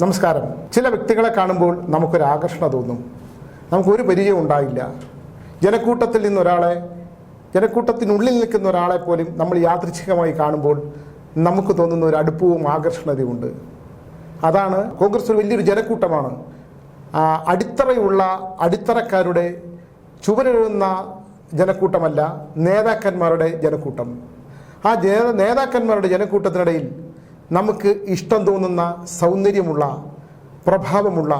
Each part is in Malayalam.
നമസ്കാരം. ചില വ്യക്തികളെ കാണുമ്പോൾ നമുക്കൊരു ആകർഷണ തോന്നും. നമുക്കൊരു പരിചയം ഉണ്ടായില്ല. ജനക്കൂട്ടത്തിൽ നിന്നൊരാളെ ജനക്കൂട്ടത്തിനുള്ളിൽ നിൽക്കുന്ന ഒരാളെ പോലും നമ്മൾ യാദൃച്ഛികമായി കാണുമ്പോൾ നമുക്ക് തോന്നുന്ന ഒരു അടുപ്പവും ആകർഷണതയുമുണ്ട്. അതാണ് കോൺഗ്രസ് ഒരു വലിയൊരു ജനക്കൂട്ടമാണ്. അടിത്തറയുള്ള അടിത്തറക്കാരുടെ ചുവരെഴുന്ന ജനക്കൂട്ടമല്ല നേതാക്കന്മാരുടെ ജനക്കൂട്ടം. ആ നേതാക്കന്മാരുടെ ജനക്കൂട്ടത്തിനിടയിൽ നമുക്ക് ഇഷ്ടം തോന്നുന്ന സൗന്ദര്യമുള്ള പ്രഭാവമുള്ള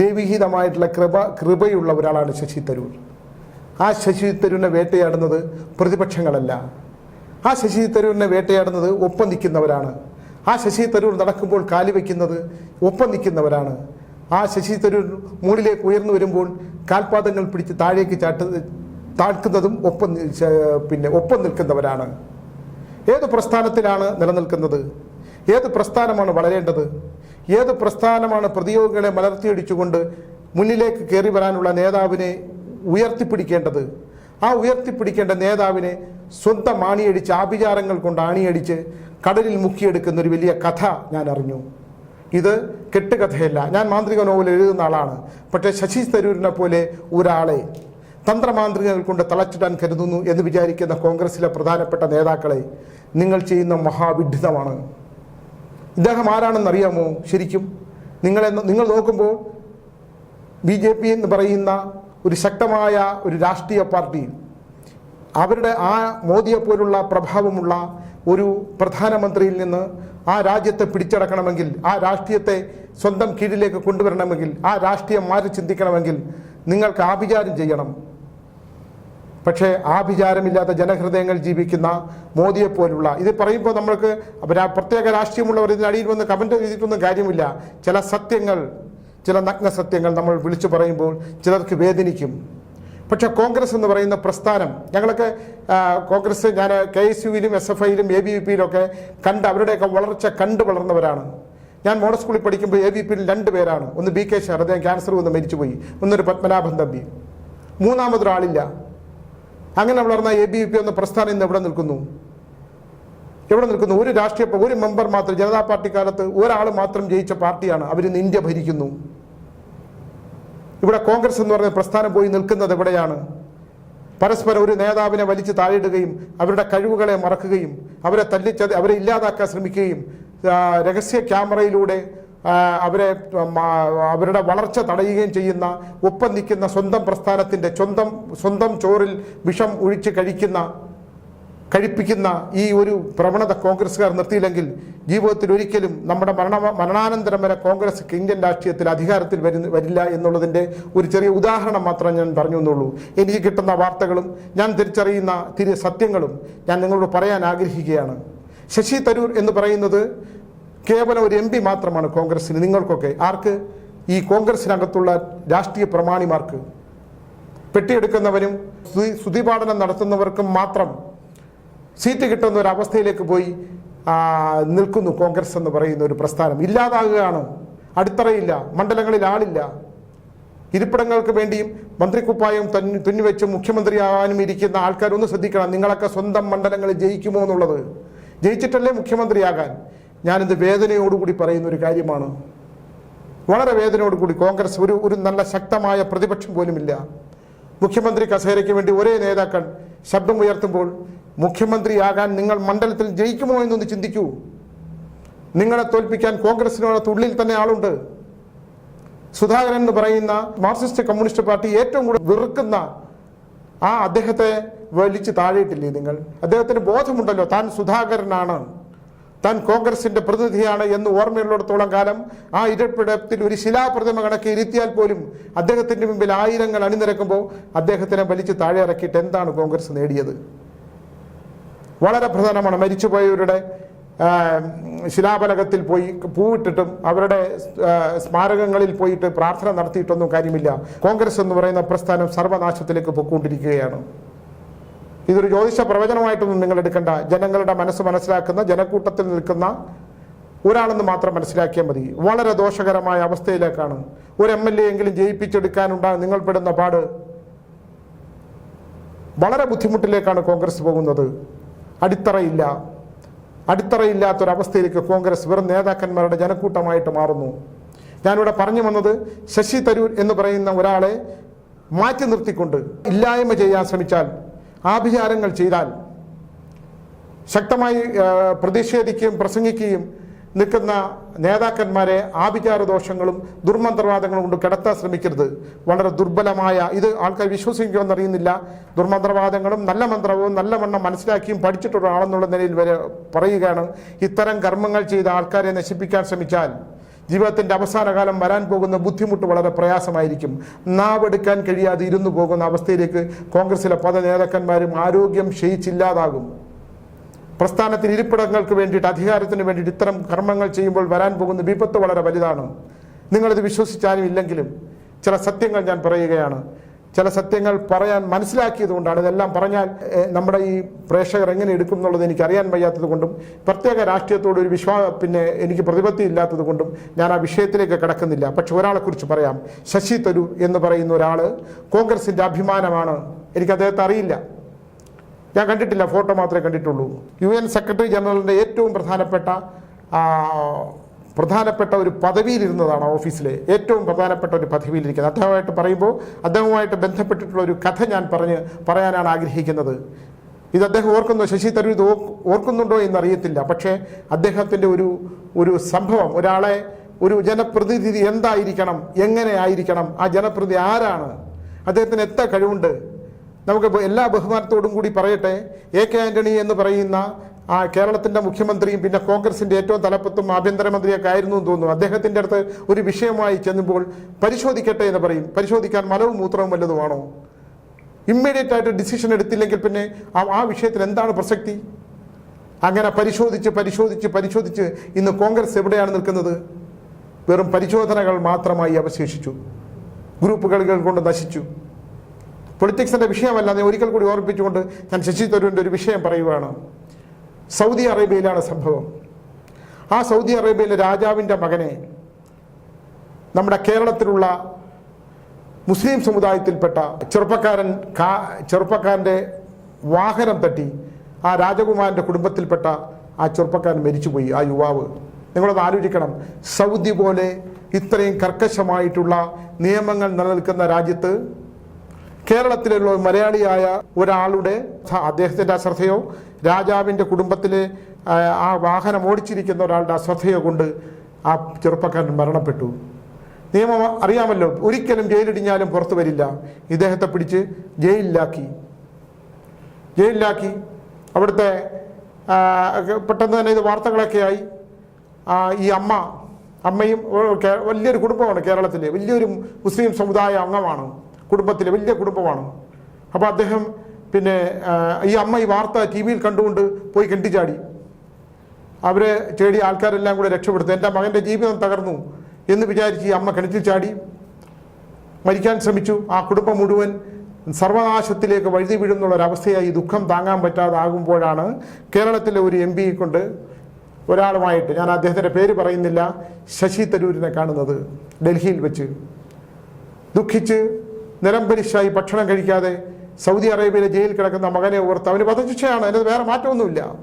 ദൈവിഹിതമായിട്ടുള്ള കൃപ കൃപയുള്ള ഒരാളാണ് ശശി തരൂർ. ആ ശശി തരൂരിനെ വേട്ടയാടുന്നത് പ്രതിപക്ഷങ്ങളല്ല. ആ ശശി തരൂരിനെ വേട്ടയാടുന്നത് ഒപ്പം നിൽക്കുന്നവരാണ്. ആ ശശി തരൂർ നടക്കുമ്പോൾ കാലി വയ്ക്കുന്നത് ഒപ്പം നിൽക്കുന്നവരാണ്. ആ ശശി തരൂർ മുകളിലേക്ക് ഉയർന്നു വരുമ്പോൾ കാൽപാദങ്ങൾ പിടിച്ച് താഴേക്ക് ചാട്ട് താഴ്ക്കുന്നതും ഒപ്പം പിന്നെ ഒപ്പം നിൽക്കുന്നവരാണ്. ഏത് പ്രസ്ഥാനത്തിലാണ് നിലനിൽക്കുന്നത്? ഏത് പ്രസ്ഥാനമാണ് വളരേണ്ടത്? ഏത് പ്രസ്ഥാനമാണ് പ്രതിയോഗികളെ മലർത്തിയടിച്ചുകൊണ്ട് മുന്നിലേക്ക് കയറി വരാനുള്ള നേതാവിനെ ഉയർത്തിപ്പിടിക്കേണ്ടത്? ആ ഉയർത്തിപ്പിടിക്കേണ്ട നേതാവിനെ സ്വന്തം ആണിയടിച്ച് ആഭിചാരങ്ങൾ കൊണ്ട് ആണിയടിച്ച് കടലിൽ മുക്കിയെടുക്കുന്ന ഒരു വലിയ കഥ ഞാൻ അറിഞ്ഞു. ഇത് കെട്ടുകഥയല്ല. ഞാൻ മാന്ത്രിക നോവൽ എഴുതുന്ന ആളാണ്. പക്ഷേ ശശി തരൂരിനെ പോലെ ഒരാളെ തന്ത്രമാന്ത്രികൾ കൊണ്ട് തളച്ചിടാൻ കരുതുന്നു എന്ന് വിചാരിക്കുന്ന കോൺഗ്രസിലെ പ്രധാനപ്പെട്ട നേതാക്കളെ നിങ്ങൾ ചെയ്യുന്ന മഹാവിഡ്ഢിതമാണ് ഇദ്ദേഹം ആരാണെന്ന് അറിയാമോ? ശരിക്കും നിങ്ങളെ നിങ്ങൾ നോക്കുമ്പോൾ ബി ജെ പി എന്ന് പറയുന്ന ഒരു ശക്തമായ ഒരു രാഷ്ട്രീയ പാർട്ടി അവരുടെ ആ മോദിയെ പോലുള്ള പ്രഭാവമുള്ള ഒരു പ്രധാനമന്ത്രിയിൽ നിന്ന് ആ രാജ്യത്തെ പിടിച്ചടക്കണമെങ്കിൽ ആ രാഷ്ട്രീയത്തെ സ്വന്തം കീഴിലേക്ക് കൊണ്ടുവരണമെങ്കിൽ ആ രാഷ്ട്രീയം മാറി ചിന്തിക്കണമെങ്കിൽ നിങ്ങൾക്ക് ആഭിചാരം ചെയ്യണം. പക്ഷേ ആ വിചാരമില്ലാത്ത ജനഹൃദയങ്ങൾ ജീവിക്കുന്ന മോദിയെപ്പോലുള്ള ഇത് പറയുമ്പോൾ നമ്മൾക്ക് പ്രത്യേക രാഷ്ട്രീയമുള്ളവർ ഇതിനടിയിൽ വന്ന് കമന്റ് ചെയ്തിട്ടൊന്നും കാര്യമില്ല. ചില സത്യങ്ങൾ ചില നഗ്ന സത്യങ്ങൾ നമ്മൾ വിളിച്ചു പറയുമ്പോൾ ചിലർക്ക് വേദനിക്കും. പക്ഷേ കോൺഗ്രസ് എന്ന് പറയുന്ന പ്രസ്ഥാനം ഞങ്ങളൊക്കെ കോൺഗ്രസ് ഞാൻ കെ എസ് യുവിലും എസ് എഫ് ഐയിലും എ ബി വി പിയിലൊക്കെ കണ്ട് അവരുടെയൊക്കെ വളർച്ച കണ്ടു വളർന്നവരാണ്. ഞാൻ മോഡൽ സ്കൂളിൽ പഠിക്കുമ്പോൾ എ ബി പിയിൽ രണ്ട് പേരാണ്. ഒന്ന് ബി കെ ശാരദ ക്യാൻസർ വന്ന് മരിച്ചുപോയി. ഒന്നൊരു പത്മനാഭൻ തമ്പി. മൂന്നാമതൊരാളില്ല. അങ്ങനെ വളർന്ന എ ബി വി പി എന്ന പ്രസ്ഥാനം ഇന്ന് എവിടെ നിൽക്കുന്നു? എവിടെ നിൽക്കുന്നു? ഒരു രാഷ്ട്രീയ ഒരു മെമ്പർ മാത്രം ജനതാ പാർട്ടി കാലത്ത് ഒരാൾ മാത്രം ജയിച്ച പാർട്ടിയാണ്. അവരിന്ന് ഇന്ത്യ ഭരിക്കുന്നു. ഇവിടെ കോൺഗ്രസ് എന്ന് പറയുന്ന പ്രസ്ഥാനം പോയി നിൽക്കുന്നത് എവിടെയാണ്? പരസ്പരം ഒരു നേതാവിനെ വലിച്ചു താഴെയിടുകയും അവരുടെ കഴിവുകളെ മറക്കുകയും അവരെ തല്ലിച്ചത് അവരെ ഇല്ലാതാക്കാൻ ശ്രമിക്കുകയും രഹസ്യ ക്യാമറയിലൂടെ അവരെ അവരുടെ വളർച്ച തടയുകയും ചെയ്യുന്ന ഒപ്പം നിൽക്കുന്ന സ്വന്തം പ്രസ്ഥാനത്തിന്റെ സ്വന്തം സ്വന്തം ചോറിൽ വിഷം ഒഴിച്ച് കഴിക്കുന്ന കഴിപ്പിക്കുന്ന ഈ ഒരു പ്രവണത കോൺഗ്രസ്സുകാർ നിർത്തിയില്ലെങ്കിൽ ജീവിതത്തിൽ ഒരിക്കലും നമ്മുടെ മരണ മരണാനന്തരം വരെ കോൺഗ്രസ് ഇന്ത്യൻ രാഷ്ട്രീയത്തിൽ അധികാരത്തിൽ വരുന്ന വരില്ല എന്നുള്ളതിന്റെ ഒരു ചെറിയ ഉദാഹരണം മാത്രമേ ഞാൻ പറഞ്ഞു എന്നുള്ളൂ. എനിക്ക് കിട്ടുന്ന വാർത്തകളും ഞാൻ തിരിച്ചറിയുന്ന തിരി സത്യങ്ങളും ഞാൻ നിങ്ങളോട് പറയാൻ ആഗ്രഹിക്കുകയാണ്. ശശി തരൂർ എന്ന് പറയുന്നത് കേവലം ഒരു എം പി മാത്രമാണ് കോൺഗ്രസ്സിന്. നിങ്ങൾക്കൊക്കെ ആർക്ക്? ഈ കോൺഗ്രസിനകത്തുള്ള രാഷ്ട്രീയ പ്രമാണിമാർക്ക്. പെട്ടിയെടുക്കുന്നവരും സ്തുതി- സ്തുതിപാഠനം നടത്തുന്നവർക്കും മാത്രം സീറ്റ് കിട്ടുന്ന ഒരു അവസ്ഥയിലേക്ക് പോയി നിൽക്കുന്നു കോൺഗ്രസ് എന്ന് പറയുന്ന ഒരു പ്രസ്ഥാനം. ഇല്ലാതാകുകയാണ്? അടിത്തറയില്ല മണ്ഡലങ്ങളിൽ ആളില്ല. ഇരിപ്പിടങ്ങൾക്ക് വേണ്ടിയും മന്ത്രിക്കുപ്പായം തന്നു തുന്നിവെച്ച് മുഖ്യമന്ത്രിയാകാനും ഇരിക്കുന്ന ആൾക്കാരൊന്ന് ശ്രദ്ധിക്കണം. നിങ്ങളൊക്കെ സ്വന്തം മണ്ഡലങ്ങളിൽ ജയിക്കുമോ എന്നുള്ളത്? ജയിച്ചിട്ടല്ലേ മുഖ്യമന്ത്രിയാകാൻ? ഞാനിത് വേദനയോടുകൂടി പറയുന്ന ഒരു കാര്യമാണ്. വളരെ വേദനയോടുകൂടി കോൺഗ്രസ് ഒരു ഒരു നല്ല ശക്തമായ പ്രതിപക്ഷം പോലുമില്ല. മുഖ്യമന്ത്രി കസേരയ്ക്ക് വേണ്ടി ഒരേ നേതാക്കൾ ശബ്ദം ഉയർത്തുമ്പോൾ മുഖ്യമന്ത്രിയാകാൻ നിങ്ങൾ മണ്ഡലത്തിൽ ജയിക്കുമോ എന്നൊന്ന് ചിന്തിക്കൂ. നിങ്ങളെ തോൽപ്പിക്കാൻ കോൺഗ്രസിനോടത്ത് ഉള്ളിൽ തന്നെ ആളുണ്ട്. സുധാകരൻ എന്ന് പറയുന്ന മാർക്സിസ്റ്റ് കമ്മ്യൂണിസ്റ്റ് പാർട്ടി ഏറ്റവും കൂടുതൽ വെറുക്കുന്ന ആ അദ്ദേഹത്തെ വലിച്ചു താഴെയിട്ടില്ലേ നിങ്ങൾ? അദ്ദേഹത്തിന് ബോധമുണ്ടല്ലോ താൻ സുധാകരനാണ്. താൻ കോൺഗ്രസിന്റെ പ്രതിനിധിയാണ് എന്ന് ഓർമ്മയുള്ളിടത്തോളം കാലം ആ ഇരിപ്പിടത്തിൽ ഒരു ശിലാപ്രതിമ കണക്ക് ഇരുത്തിയാൽ പോലും അദ്ദേഹത്തിന്റെ മുമ്പിൽ ആയിരങ്ങൾ അണിനിരക്കുമ്പോൾ അദ്ദേഹത്തിനെ വലിച്ചു താഴെ ഇറക്കിയിട്ട് എന്താണ് കോൺഗ്രസ് നേടിയത്? വളരെ പ്രധാനമാണ്. മരിച്ചുപോയവരുടെ ശിലാഫലകത്തിൽ പോയി പൂവിട്ടിട്ടും അവരുടെ സ്മാരകങ്ങളിൽ പോയിട്ട് പ്രാർത്ഥന നടത്തിയിട്ടൊന്നും കാര്യമില്ല. കോൺഗ്രസ് എന്ന് പറയുന്ന പ്രസ്ഥാനം സർവനാശത്തിലേക്ക് പൊയ്ക്കൊണ്ടിരിക്കുകയാണ്. ഇതൊരു ജ്യോതിഷ പ്രവചനമായിട്ടൊന്നും നിങ്ങൾ എടുക്കേണ്ട. ജനങ്ങളുടെ മനസ്സ് മനസ്സിലാക്കുന്ന ജനക്കൂട്ടത്തിൽ നിൽക്കുന്ന ഒരാളെന്ന് മാത്രം മനസ്സിലാക്കിയാൽ മതി. വളരെ ദോഷകരമായ അവസ്ഥയിലേക്കാണ്. ഒരു എം എൽ എ എങ്കിലും ജയിപ്പിച്ചെടുക്കാനുണ്ടാ നിങ്ങൾ പെടുന്ന പാട്. വളരെ ബുദ്ധിമുട്ടിലേക്കാണ് കോൺഗ്രസ് പോകുന്നത്. അടിത്തറയില്ല. അടിത്തറയില്ലാത്തൊരവസ്ഥയിലേക്ക് കോൺഗ്രസ് വെറും നേതാക്കന്മാരുടെ ജനക്കൂട്ടമായിട്ട് മാറുന്നു. ഞാനിവിടെ പറഞ്ഞു വന്നത് ശശി തരൂർ എന്ന് പറയുന്ന ഒരാളെ മാറ്റി നിർത്തിക്കൊണ്ട് ഇല്ലായ്മ ചെയ്യാൻ ശ്രമിച്ചാൽ ആഭിചാരങ്ങൾ ചെയ്താൽ ശക്തമായി പ്രതിഷേധിക്കുകയും പ്രസംഗിക്കുകയും നിൽക്കുന്ന നേതാക്കന്മാരെ ആഭിചാര ദോഷങ്ങളും ദുർമന്ത്രവാദങ്ങളും കൊണ്ട് കിടത്താൻ ശ്രമിക്കരുത്. വളരെ ദുർബലമായ ഇത് ആൾക്കാർ വിശ്വസിക്കുമെന്ന് അറിയുന്നില്ല. ദുർമന്ത്രവാദങ്ങളും നല്ല മന്ത്രവും നല്ല വണ്ണം മനസ്സിലാക്കിയും പഠിച്ചിട്ടുള്ള ആളെന്നുള്ള നിലയിൽ വരെ പറയുകയാണ്. ഇത്തരം കർമ്മങ്ങൾ ചെയ്ത ആൾക്കാരെ നശിപ്പിക്കാൻ ശ്രമിച്ചാൽ ജീവിതത്തിന്റെ അവസാനകാലം വരാൻ പോകുന്ന ബുദ്ധിമുട്ട് വളരെ പ്രയാസമായിരിക്കും. നാവെടുക്കാൻ കഴിയാതെ ഇരുന്നു പോകുന്ന അവസ്ഥയിലേക്ക് കോൺഗ്രസിലെ പല നേതാക്കന്മാരും ആരോഗ്യം ക്ഷയിച്ചില്ലാതാകും. പ്രസ്ഥാനത്തിന് ഇരിപ്പിടങ്ങൾക്ക് വേണ്ടിയിട്ട് അധികാരത്തിന് വേണ്ടിയിട്ട് ഇത്തരം കർമ്മങ്ങൾ ചെയ്യുമ്പോൾ വരാൻ പോകുന്ന വിപത്ത് വളരെ വലുതാണ്. നിങ്ങളിത് വിശ്വസിച്ചാലും ഇല്ലെങ്കിലും ചില സത്യങ്ങൾ ഞാൻ പറയുകയാണ്. ചില സത്യങ്ങൾ പറയാൻ മനസ്സിലാക്കിയത് കൊണ്ടാണ് ഇതെല്ലാം പറഞ്ഞാൽ നമ്മുടെ ഈ പ്രേക്ഷകർ എങ്ങനെ എടുക്കും എന്നുള്ളത് എനിക്ക് അറിയാൻ വയ്യാത്തത് കൊണ്ടും പ്രത്യേക രാഷ്ട്രീയത്തോട് ഒരു വിശ്വാ പിന്നെ എനിക്ക് പ്രതിപത്തി ഇല്ലാത്തത് കൊണ്ടും ഞാൻ ആ വിഷയത്തിലേക്ക് കിടക്കുന്നില്ല. പക്ഷെ ഒരാളെക്കുറിച്ച് പറയാം. ശശി തരൂർ എന്ന് പറയുന്ന ഒരാൾ കോൺഗ്രസിന്റെ അഭിമാനമാണ്. എനിക്ക് അദ്ദേഹത്തെ അറിയില്ല. ഞാൻ കണ്ടിട്ടില്ല ഫോട്ടോ മാത്രമേ കണ്ടിട്ടുള്ളൂ. യു എൻ സെക്രട്ടറി ജനറലിന്റെ ഏറ്റവും പ്രധാനപ്പെട്ട പ്രധാനപ്പെട്ട ഒരു പദവിയിലിരുന്നതാണ് ഓഫീസിലെ ഏറ്റവും പ്രധാനപ്പെട്ട ഒരു പദവിയിലിരിക്കുന്നത്. അദ്ദേഹമായിട്ട് പറയുമ്പോൾ അദ്ദേഹവുമായിട്ട് ബന്ധപ്പെട്ടിട്ടുള്ള ഒരു കഥ ഞാൻ പറഞ്ഞ് പറയാനാണ് ആഗ്രഹിക്കുന്നത്. ഇത് അദ്ദേഹം ഓർക്കുന്നു ശശി തരൂർ ഇത് ഓർ- ഓർക്കുന്നുണ്ടോ എന്നറിയത്തില്ല. പക്ഷേ അദ്ദേഹത്തിന്റെ ഒരു ഒരു സംഭവം ഒരാളെ ഒരു ജനപ്രതിനിധി എന്തായിരിക്കണം എങ്ങനെ ആയിരിക്കണം ആ ജനപ്രതിനിധി ആരാണ് അദ്ദേഹത്തിന് എത്ര കഴിവുണ്ട്? നമുക്ക് എല്ലാ ബഹുമാനത്തോടും കൂടി പറയട്ടെ എ കെ ആന്റണി എന്ന് പറയുന്ന ആ കേരളത്തിന്റെ മുഖ്യമന്ത്രിയും പിന്നെ കോൺഗ്രസിന്റെ ഏറ്റവും തലപ്പത്തും ആഭ്യന്തരമന്ത്രിയൊക്കെ ആയിരുന്നു എന്ന് തോന്നുന്നു. അദ്ദേഹത്തിന്റെ അടുത്ത് ഒരു വിഷയമായി ചെന്നുമ്പോൾ പരിശോധിക്കട്ടെ എന്ന് പറയും. പരിശോധിക്കാൻ മലവും മൂത്രവും വല്ലതുമാണോ ഇമ്മീഡിയറ്റ് ആയിട്ട് ഡിസിഷൻ എടുത്തില്ലെങ്കിൽ പിന്നെ ആ വിഷയത്തിൽ എന്താണ് പ്രസക്തി? അങ്ങനെ പരിശോധിച്ച് പരിശോധിച്ച് പരിശോധിച്ച് ഇന്ന് കോൺഗ്രസ് എവിടെയാണ് നിൽക്കുന്നത്? വെറും പരിശോധനകൾ മാത്രമായി അവശേഷിച്ചു. ഗ്രൂപ്പുകൾ കൊണ്ട് നശിച്ചു. പൊളിറ്റിക്സിന്റെ വിഷയമല്ല ഞാൻ ഒരിക്കൽ കൂടി ഓർമ്മിപ്പിച്ചുകൊണ്ട് ഞാൻ ശശി തരൂരിന്റെ ഒരു വിഷയം പറയുകയാണ് സൗദി അറേബ്യയിലാണ് സംഭവം. ആ സൗദി അറേബ്യയിലെ രാജാവിന്റെ മകനെ നമ്മുടെ കേരളത്തിലുള്ള മുസ്ലിം സമുദായത്തിൽപ്പെട്ട ചെറുപ്പക്കാരൻ കാ ചെറുപ്പക്കാരന്റെ വാഹനം തട്ടി ആ രാജകുമാരന്റെ കുടുംബത്തിൽപ്പെട്ട ആ ചെറുപ്പക്കാരൻ മരിച്ചുപോയി ആ യുവാവ്. നിങ്ങളത് ആലോചിക്കണം. സൗദി പോലെ ഇത്രയും കർക്കശമായിട്ടുള്ള നിയമങ്ങൾ നിലനിൽക്കുന്ന രാജ്യത്ത് കേരളത്തിലുള്ള മലയാളിയായ ഒരാളുടെ അദ്ദേഹത്തിന്റെ അശ്രദ്ധയോ രാജാവിന്റെ കുടുംബത്തിലെ ആ വാഹനം ഓടിച്ചിരിക്കുന്ന ഒരാളുടെ അശ്രദ്ധയെ കൊണ്ട് ആ ചെറുപ്പക്കാരൻ മരണപ്പെട്ടു. നിയമം അറിയാമല്ലോ ഒരിക്കലും ജയിലിടിഞ്ഞാലും പുറത്തു വരില്ല. ഇദ്ദേഹത്തെ പിടിച്ച് ജയിലിലാക്കി. ജയിലിലാക്കി. അവിടുത്തെ പെട്ടെന്ന് തന്നെ ഇത് വാർത്തകളൊക്കെ ആയി. ഈ അമ്മ അമ്മയും വലിയൊരു കുടുംബമാണ് കേരളത്തിലെ. വലിയൊരു മുസ്ലിം സമുദായ അംഗമാണ്. കുടുംബത്തിലെ വലിയ കുടുംബമാണ്. അപ്പോൾ അദ്ദേഹം പിന്നെ ഈ അമ്മ ഈ വാർത്ത ടി വിയിൽ കണ്ടുകൊണ്ട് പോയി കെട്ടിച്ചാടി. അവരെ ചേടി ആൾക്കാരെല്ലാം കൂടെ രക്ഷപ്പെടുത്തു. എന്റെ മകന്റെ ജീവിതം തകർന്നു എന്ന് വിചാരിച്ച് ഈ അമ്മ കിണറ്റിൽ ചാടി. മരിക്കാൻ ശ്രമിച്ചു. ആ കുടുംബം മുഴുവൻ സർവനാശത്തിലേക്ക് വഴുതി വീഴുന്നുള്ള ഒരവസ്ഥയായി ഈ ദുഃഖം താങ്ങാൻ പറ്റാതാകുമ്പോഴാണ് കേരളത്തിലെ ഒരു എം പിയെ കൊണ്ട് ഒരാളുമായിട്ട് ഞാൻ അദ്ദേഹത്തിന്റെ പേര് പറയുന്നില്ല ശശി തരൂരിനെ കാണുന്നത് ഡൽഹിയിൽ വെച്ച്. ദുഃഖിച്ച് നിലംപരിശായി ഭക്ഷണം കഴിക്കാതെ സൗദി അറേബ്യയിലെ ജയിലിൽ കിടക്കുന്ന മകനെ ഓർത്ത് അവന് വധശിക്ഷയാണ്. അതിന് വേറെ മാറ്റമൊന്നുമില്ല.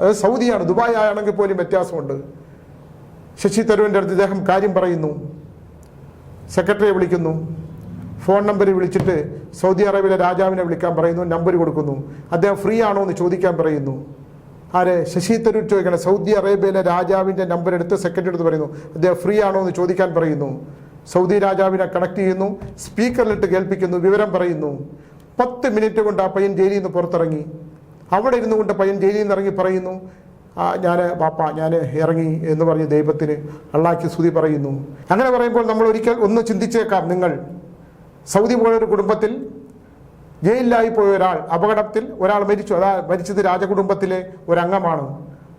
അത് സൗദിയാണ്. ദുബായ് ആണെങ്കിൽ പോലും വ്യത്യാസമുണ്ട്. ശശി തരൂരിന്റെ അടുത്ത് ഇദ്ദേഹം കാര്യം പറയുന്നു. സെക്രട്ടറിയെ വിളിക്കുന്നു. ഫോൺ നമ്പറിൽ വിളിച്ചിട്ട് സൗദി അറേബ്യയിലെ രാജാവിനെ വിളിക്കാൻ പറയുന്നു. നമ്പർ കൊടുക്കുന്നു. അദ്ദേഹം ഫ്രീ ആണോ എന്ന് ചോദിക്കാൻ പറയുന്നു. ആരെ? ശശി തരൂർ ചോദിക്കണം. സൗദി അറേബ്യയിലെ രാജാവിന്റെ നമ്പർ എടുത്ത് സെക്രട്ടറി എടുത്ത് പറയുന്നു. അദ്ദേഹം ഫ്രീ ആണോ എന്ന് ചോദിക്കാൻ പറയുന്നു. സൗദി രാജാവിനെ കണക്ട് ചെയ്യുന്നു സ്പീക്കറിലിട്ട് കേൾപ്പിക്കുന്നു വിവരം പറയുന്നു. പത്ത് മിനിറ്റ് കൊണ്ട് ആ പയ്യൻ ജയിലിൽ നിന്ന് പുറത്തിറങ്ങി. അവിടെ ഇരുന്നു കൊണ്ട് പയ്യൻ ജയിലിൽ നിന്ന് ഇറങ്ങി പറയുന്നു ഞാൻ പാപ്പ ഞാൻ ഇറങ്ങി എന്ന് പറഞ്ഞ് ദൈവത്തിന് അള്ളാക്കി സ്തുതി പറയുന്നു. അങ്ങനെ പറയുമ്പോൾ നമ്മൾ ഒരിക്കൽ ഒന്ന് ചിന്തിച്ചേക്കാം നിങ്ങൾ. സൗദി പോലൊരു കുടുംബത്തിൽ ജയിലിലായി പോയ ഒരാൾ അപകടത്തിൽ ഒരാൾ മരിച്ചു. അതാ മരിച്ചത് രാജകുടുംബത്തിലെ ഒരംഗമാണ്.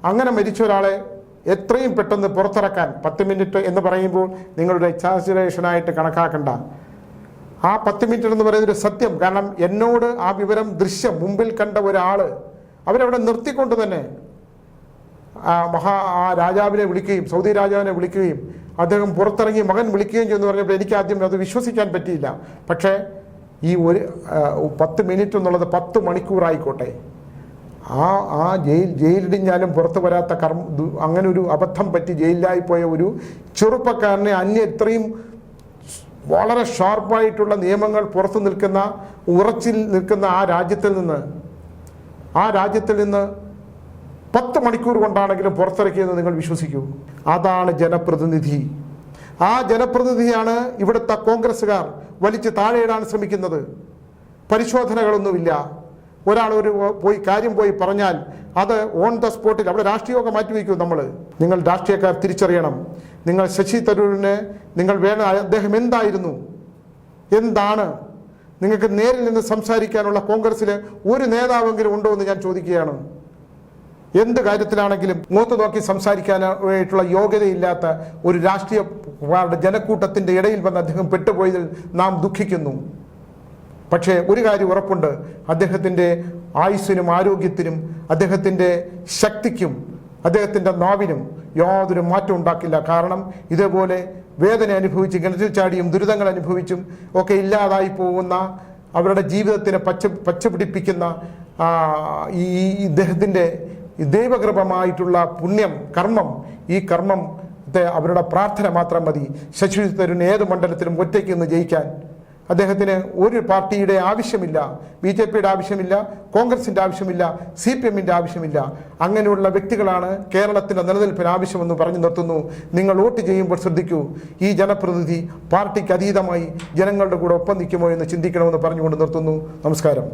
അങ്ങനെ മരിച്ച ഒരാളെ എത്രയും പെട്ടെന്ന് പുറത്തിറക്കാൻ പത്ത് മിനിറ്റ് എന്ന് പറയുമ്പോൾ നിങ്ങളുടെ എക്സാജറേഷനായിട്ട് കണക്കാക്കണ്ട. ആ പത്ത് മിനിറ്റ് എന്ന് പറയുന്നത് സത്യം. കാരണം എന്നോട് ആ വിവരം ദൃശ്യം മുമ്പിൽ കണ്ട ഒരാൾ അവരവിടെ നിർത്തിക്കൊണ്ട് തന്നെ ആ മഹാ ആ രാജാവിനെ വിളിക്കുകയും സൗദി രാജാവിനെ വിളിക്കുകയും അദ്ദേഹം പുറത്തിറങ്ങി മകൻ വിളിക്കുകയും ചെയ്യുന്നു പറഞ്ഞപ്പോൾ എനിക്ക് ആദ്യം അത് വിശ്വസിക്കാൻ പറ്റിയില്ല. പക്ഷേ ഈ ഒരു പത്ത് മിനിറ്റ് എന്നുള്ളത് പത്ത് മണിക്കൂറായിക്കോട്ടെ. ആ ആ ജയിൽ ജയിലിടിഞ്ഞാലും പുറത്തു വരാത്ത കർമ്മ അങ്ങനെ ഒരു അബദ്ധം പറ്റി ജയിലിലായി പോയ ഒരു ചെറുപ്പക്കാരനെ അന്യ ഇത്രയും വളരെ ഷാർപ്പായിട്ടുള്ള നിയമങ്ങൾ പുറത്തു നിൽക്കുന്ന ഉറച്ചിൽ നിൽക്കുന്ന ആ രാജ്യത്തിൽ നിന്ന് ആ രാജ്യത്തിൽ നിന്ന് പത്ത് മണിക്കൂർ കൊണ്ടാണെങ്കിലും പുറത്തിറക്കിയെന്ന് നിങ്ങൾ വിശ്വസിക്കൂ. അതാണ് ജനപ്രതിനിധി. ആ ജനപ്രതിനിധിയാണ് ഇവിടുത്തെ കോൺഗ്രസ്സുകാർ വലിച്ച് താഴെയിടാൻ ശ്രമിക്കുന്നത്. പരിശോധനകളൊന്നുമില്ല. ഒരാൾ ഒരു പോയി കാര്യം പോയി പറഞ്ഞാൽ അത് ഓൺ ദ സ്പോട്ടിൽ അവിടെ രാഷ്ട്രീയമൊക്കെ മാറ്റിവെക്കും നമ്മൾ നിങ്ങൾ രാഷ്ട്രീയക്കാർ തിരിച്ചറിയണം. നിങ്ങൾ ശശി തരൂരിനെ നിങ്ങൾ വേണ അദ്ദേഹം എന്തായിരുന്നു? എന്താണ്? നിങ്ങൾക്ക് നേരിൽ നിന്ന് സംസാരിക്കാനുള്ള കോൺഗ്രസ്സിൽ ഒരു നേതാവെങ്കിലും ഉണ്ടോ എന്ന് ഞാൻ ചോദിക്കുകയാണ്. എന്ത് കാര്യത്തിലാണെങ്കിലും മൂത്ത് നോക്കി സംസാരിക്കാനായിട്ടുള്ള യോഗ്യതയില്ലാത്ത ഒരു രാഷ്ട്രീയ ജനക്കൂട്ടത്തിന്റെ ഇടയിൽ വന്ന് അദ്ദേഹം പെട്ടുപോയതിൽ നാം ദുഃഖിക്കുന്നു. പക്ഷേ ഒരു കാര്യം ഉറപ്പുണ്ട്. അദ്ദേഹത്തിന്റെ ആയുസ്സിനും ആരോഗ്യത്തിനും അദ്ദേഹത്തിന്റെ ശക്തിക്കും അദ്ദേഹത്തിന്റെ നാവിനും യാതൊരു മാറ്റം ഉണ്ടാക്കില്ല. കാരണം ഇതേപോലെ വേദന അനുഭവിച്ച് കിണറ്റിൽ ചാടിയും ദുരിതങ്ങൾ അനുഭവിച്ചും ഒക്കെ ഇല്ലാതായി പോകുന്ന അവരുടെ ജീവിതത്തിനെ പച്ച പച്ചപിടിപ്പിക്കുന്ന ഈ ഇദ്ദേഹത്തിന്റെ ദൈവകൃപമായിട്ടുള്ള പുണ്യം കർമ്മം ഈ കർമ്മത്തെ അവരുടെ പ്രാർത്ഥന മാത്രം മതി. ശശി തരുന്ന ഏത് മണ്ഡലത്തിലും ഒറ്റയ്ക്ക് നിന്ന് ജയിക്കാൻ അദ്ദേഹത്തിന് ഒരു പാർട്ടിയുടെ ആവശ്യമില്ല ബി ജെ പിയുടെ ആവശ്യമില്ല കോൺഗ്രസിന്റെ ആവശ്യമില്ല സി പി എമ്മിന്റെ ആവശ്യമില്ല. അങ്ങനെയുള്ള വ്യക്തികളാണ് കേരളത്തിന്റെ നിലനിൽപ്പിന് ആവശ്യമെന്ന് പറഞ്ഞു നിർത്തുന്നു. നിങ്ങൾ വോട്ട് ചെയ്യുമ്പോൾ ശ്രദ്ധിക്കൂ ഈ ജനപ്രതിനിധി പാർട്ടിക്ക് അതീതമായി ജനങ്ങളുടെ കൂടെ ഒപ്പം നിൽക്കുമോ എന്ന് ചിന്തിക്കണമെന്ന് പറഞ്ഞുകൊണ്ട് നിർത്തുന്നു. നമസ്കാരം.